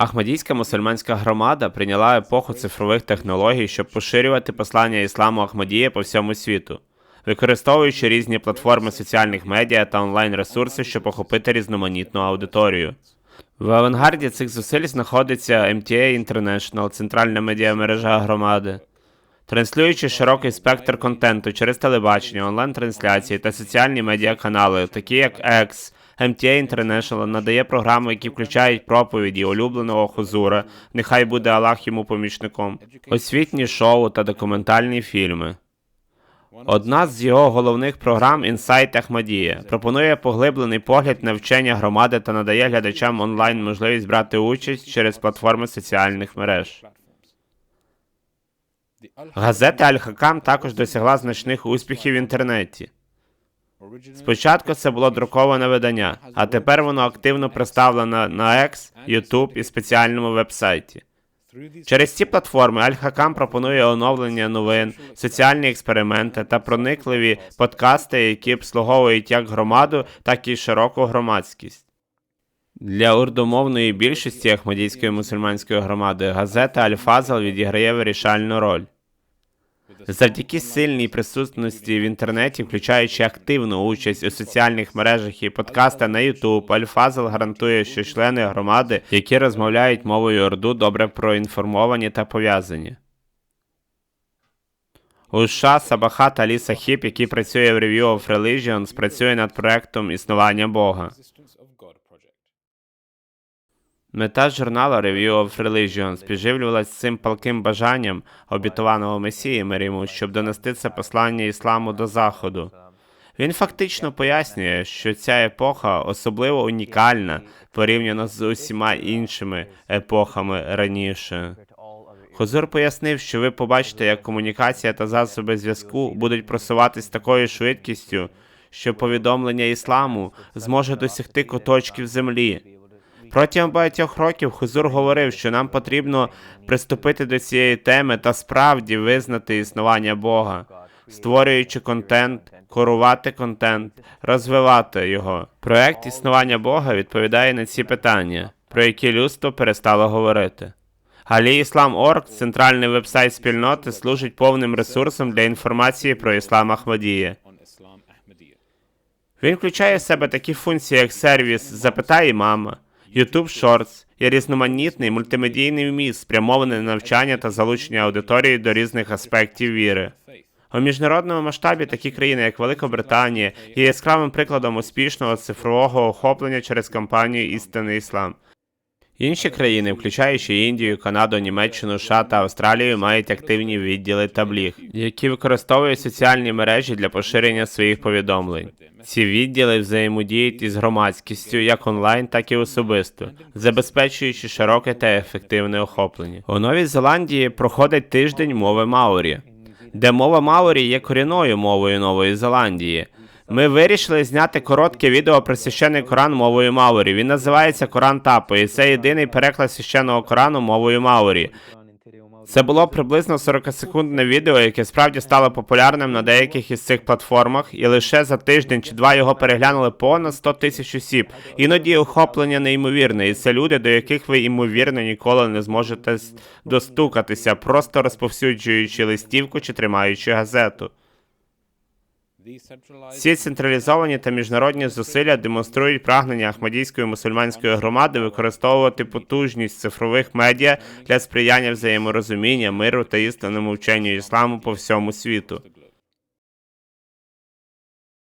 Ахмадійська мусульманська громада прийняла епоху цифрових технологій, щоб поширювати послання ісламу Ахмадія по всьому світу, використовуючи різні платформи соціальних медіа та онлайн-ресурси, щоб охопити різноманітну аудиторію. В авангарді цих зусиль знаходиться MTA International, центральна медіамережа громади. Транслюючи широкий спектр контенту через телебачення, онлайн-трансляції та соціальні медіаканали, такі як X, MTA International надає програми, які включають проповіді улюбленого Хузура, нехай буде Аллах йому помічником, освітні шоу та документальні фільми. Одна з його головних програм Інсайт Ахмадія пропонує поглиблений погляд на вчення громади та надає глядачам онлайн можливість брати участь через платформи соціальних мереж. Газета Аль-Хакам також досягла значних успіхів в інтернеті. Спочатку це було друковане видання, а тепер воно активно представлено на X, YouTube і спеціальному вебсайті. Через ці платформи Аль-Хакам пропонує оновлення новин, соціальні експерименти та проникливі подкасти, які обслуговують як громаду, так і широку громадськість. Для урдомовної більшості Ахмадійської мусульманської громади газета Аль-Фазал відіграє вирішальну роль. Завдяки сильній присутності в інтернеті, включаючи активну участь у соціальних мережах і подкасти на YouTube, Альфазел гарантує, що члени громади, які розмовляють мовою Орду, добре проінформовані та пов'язані. У США Сабахат Алі Сахіб, який працює в Review of Religions, працює над проектом існування Бога. Мета журналу Review of Religions підживлювалась цим палким бажанням обітованого Месії Меріму, щоб донести це послання ісламу до заходу. Він фактично пояснює, що ця епоха особливо унікальна порівняно з усіма іншими епохами раніше. Хозур пояснив, що ви побачите, як комунікація та засоби зв'язку будуть просуватись такою швидкістю, що повідомлення ісламу зможе досягти куточків землі. Протягом багатьох років Хузур говорив, що нам потрібно приступити до цієї теми та справді визнати існування Бога, створюючи контент, курувати контент, розвивати його. Проект існування Бога відповідає на ці питання, про які людство перестало говорити. Алі Іслам центральний вебсайт спільноти, служить повним ресурсом для інформації про іслам Ахмадія. Він включає в себе такі функції, як сервіс Запитай мама, YouTube Shorts є різноманітний мультимедійний вміст, спрямований на навчання та залучення аудиторії до різних аспектів віри. У міжнародному масштабі такі країни, як Великобританія, є яскравим прикладом успішного цифрового охоплення через кампанію Істинний Іслам. Інші країни, включаючи Індію, Канаду, Німеччину, США та Австралію, мають активні відділи табліг, які використовують соціальні мережі для поширення своїх повідомлень. Ці відділи взаємодіють із громадськістю як онлайн, так і особисто, забезпечуючи широке та ефективне охоплення. У Новій Зеландії проходить тиждень мови Маорі, де мова Маорі є корінною мовою Нової Зеландії. Ми вирішили зняти коротке відео про священний Коран мовою Маорі. Він називається Коран Тапо, і це єдиний переклад священного Корану мовою Маорі. Це було приблизно 40-секундне відео, яке справді стало популярним на деяких із цих платформах, і лише за тиждень чи два його переглянули понад 100 тисяч осіб. Іноді охоплення неймовірне, і це люди, до яких ви ймовірно ніколи не зможете достукатися, просто розповсюджуючи листівку чи тримаючи газету. Ці централізовані та міжнародні зусилля демонструють прагнення Ахмадійської мусульманської громади використовувати потужність цифрових медіа для сприяння взаєморозуміння, миру та істинному вченню ісламу по всьому світу.